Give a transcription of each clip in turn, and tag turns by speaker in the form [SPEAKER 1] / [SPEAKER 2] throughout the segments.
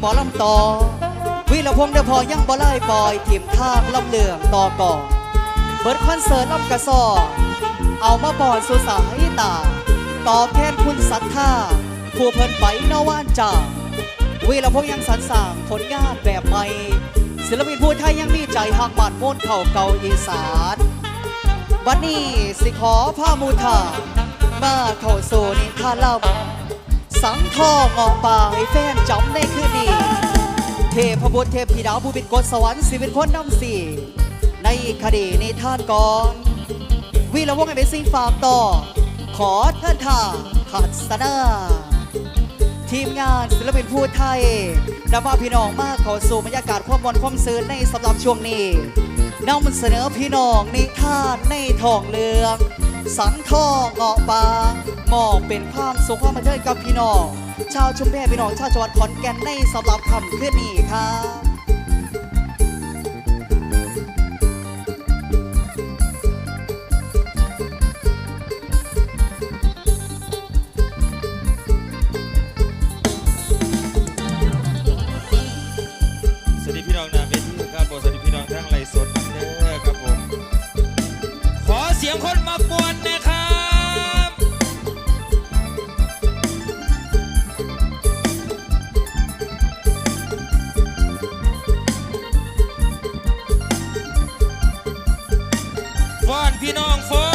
[SPEAKER 1] หมอลำต่อ วิรพงษ์เดพอยังบ่ไล่ปล่อยทีมทางลำเลืองต่อก่อเบิดคอนเสิร์ตลำกระสอเอามาบอนสู่สายตาตอบแทนคุณศรัทธาผู้เพิ่นไปนว่านจ่าวิรพงษ์ยังสรรสร้างผลงานแบบใหม่ศิลปินผู้ไทยยังมีใจหักบาดม้วนเข่าเก่าอีสานวันนี้สิขอผ้ามูทามาเข้าสู่นิทานเล่า สังทองออกป่าให้แฟนจำได้คืนนี้ เทพบุตรเทพธิดาผู้เป็นกฎสวรรค์สิเป็นคนนำสี่ในคดีในิทานก่อน วีระวงศ์ไอเบซิงฝากต่อ ขอเทิดท่าหัดสนาทีมงานศิลปินผู้ไทยนำพาพี่น้องมาเข้าสู่บรรยากาศความมวลความซื่นในสำหรับช่วงนี้นำเสนอพี่น้องในิทานในทองเรือง สังทองเงาะปลาหมอบเป็นความสุขความบันเทิงกับพี่น้อง ชาวชุมแพพี่น้องชาวจังหวัดขอนแก่นในสำหรับคำคืนนี้ครับ
[SPEAKER 2] พี่น้องฟ้อ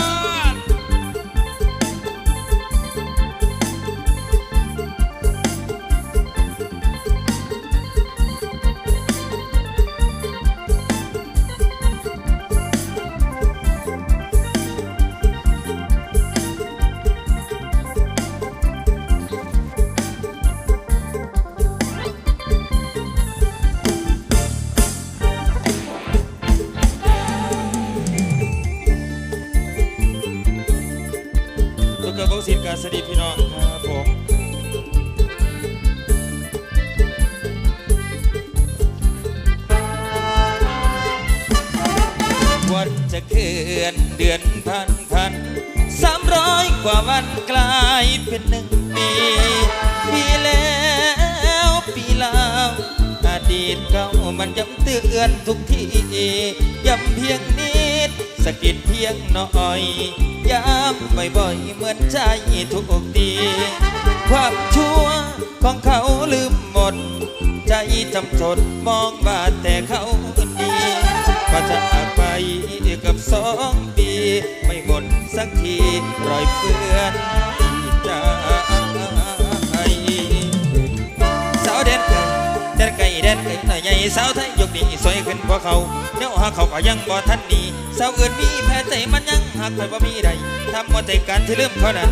[SPEAKER 2] กลายเป็นหนึ่งปี ปีแล้วปีลาวอดีตเก่ามันย้ำเตือนทุกทีย้ำเพียงนิดสะกิดเพียงน่อยย้ำบ่อยๆเหมือนใจทุกทีความชั่วของเขาลืมหมด ใจจำจดมองว่าแต่เขาดีก็จะไป เขาเดี๋ยวหาเขาก็ยังบ่ทันดีสาวอื่นมีแพ้ใจมันยังหากใครบ่มีใดทำว่าใจกันที่ลืมเขานั้น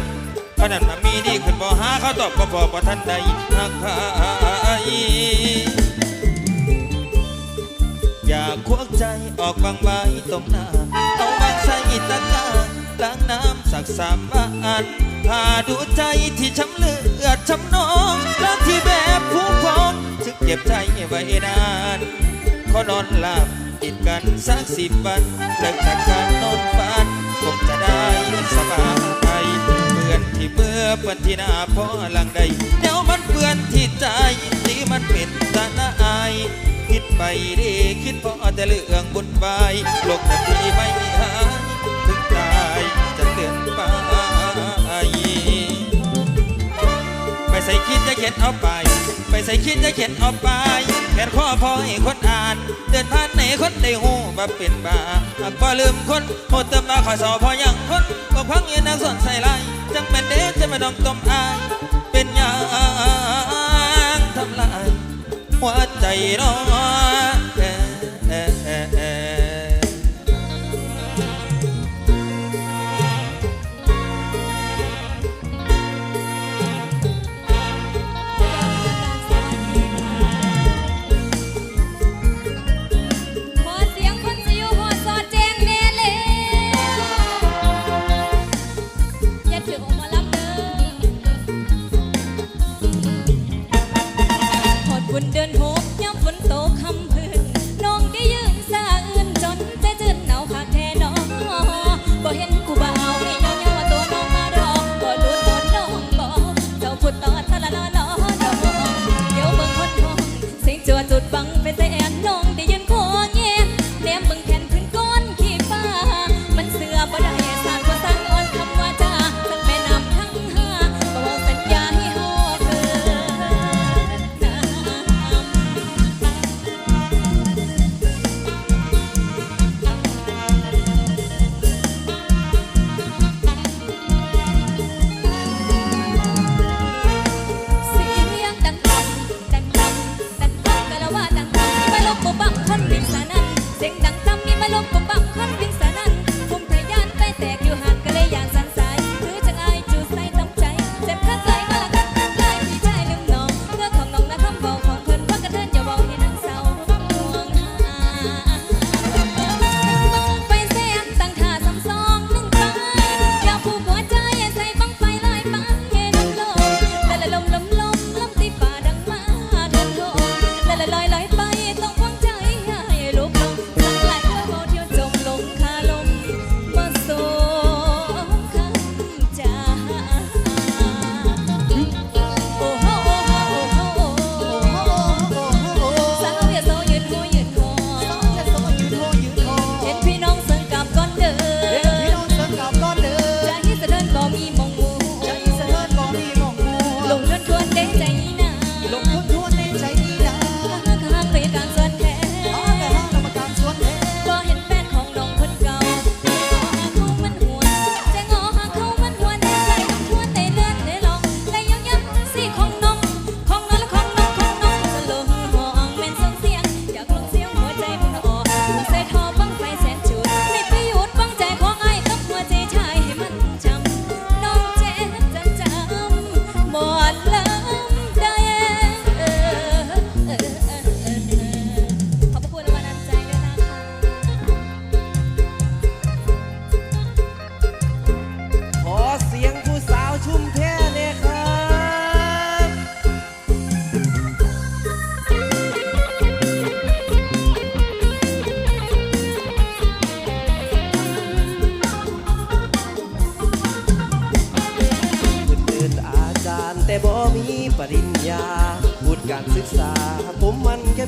[SPEAKER 2] เพรานั้นมามีดีขึ้นบ่หาเขาตอบบ่บอกบ่ทันใดหักใครอยากควักใจออกบางใบตรงหน้าเอาบางใส่ตะกร้าล้างน้ำสักสามบ้านพาดูใจที่ช้ำเลือดช้ำนองและที่แบบผู้พองจึงเก็บใจไว้นาน ขอนอนหลับติดกันสักสิบวันเลิกจากการนอนฝันคงจะได้สบายเปื้อนที่เมื่อเปื้อนที่หน้าพอหลังใดเดี๋ยวมันเปื้อนที่ใจที่มันเป็นตาหน้าอายคิดไปดีคิดพอแต่เรื่องบุญบายโลกแบบที่ไม่หายถึงตายจะเตือนไป ส่คิดจะเขียนเอาไป ไปใส่คิดจะเขียนเอาไปแค่ข้อพอให้คนอ่าน เดินผ่านไหนคนได้หูว่าเป็นบาหากบ่ลืมคนโหดเติมมาขอสอพอยังคนก็พังยืนนางสนใส่ลายจังเป็นเด็กจะมาดองต้มอายเป็นยางทำลายหัวใจน้อง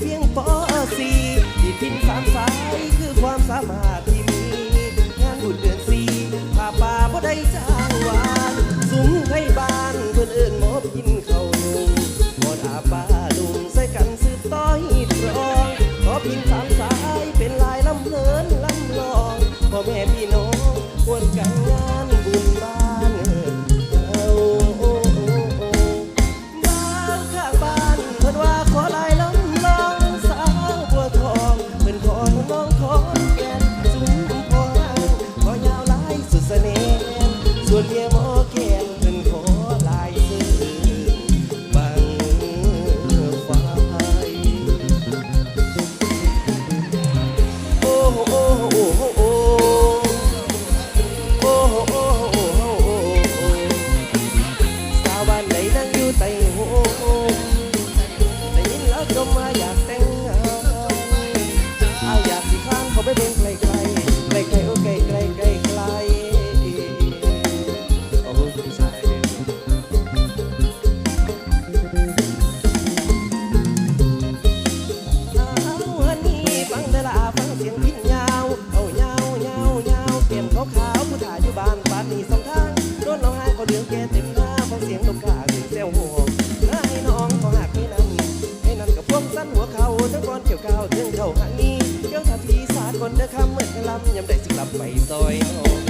[SPEAKER 3] bien ทา
[SPEAKER 4] งนี้เดี๋ยว
[SPEAKER 5] ถ้าพี่สาดก่นเดือดคำเหมือนกะลำยำได้สิกลับไปซอย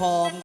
[SPEAKER 1] หอม